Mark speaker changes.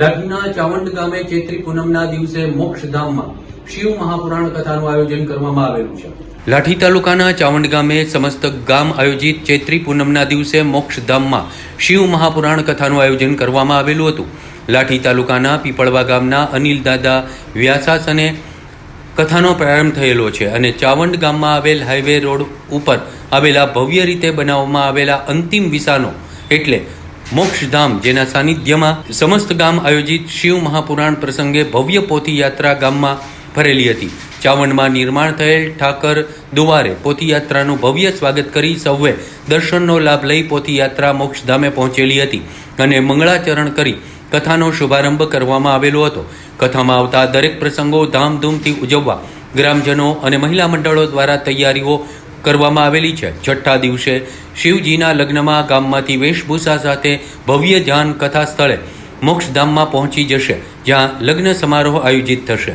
Speaker 1: લાઠીના ચાવંડ ગામે ચૈત્રી પૂનમના દિવસે મોક્ષધામમાં શિવ મહાપુરાણ કથાનું આયોજન કરવામાં આવેલું છે. લાઠી તાલુકાના ચાવંડ ગામે સમસ્ત ગામ આયોજિત ચૈત્રી પૂનમના દિવસે મોક્ષધામમાં શિવ મહાપુરાણ કથાનું આયોજન કરવામાં આવેલું હતું. લાઠી તાલુકાના પીપળવા ગામના અનિલ દાદા વ્યાસાસને કથાનો પ્રારંભ થયેલો છે અને ચાવંડ ગામમાં આવેલ હાઈવે રોડ ઉપર આવેલા ભવ્ય રીતે બનાવવામાં આવેલા અંતિમ વિસાનો એટલે મોક્ષધામ જેના સાનિધ્યમાં સમસ્ત ગામ આયોજિત શિવ મહાપુરાણ પ્રસંગે ભવ્ય પોથી યાત્રા ગામમાં ફરેલી હતી. ચાવંડમાં નિર્માણ થયેલ ઠાકર દુવારે પોથી યાત્રાનું ભવ્ય સ્વાગત કરી સૌએ દર્શનનો લાભ લઈ પોથી યાત્રા મોક્ષધામે પહોંચેલી હતી અને મંગળાચરણ કરી કથાનો શુભારંભ કરવામાં આવેલો હતો. કથામાં આવતા દરેક પ્રસંગો ધામધૂમથી ઉજવવા ગ્રામજનો અને મહિલા મંડળો દ્વારા તૈયારીઓ કરવામાં આવેલી છે. છઠ્ઠા દિવસે શિવજીના લગ્નમાં ગામમાંથી વેશભૂષા સાથે ભવ્ય જાન કથા સ્થળે મોક્ષધામમાં પહોંચી જશે, જ્યાં લગ્ન સમારોહ આયોજિત થશે.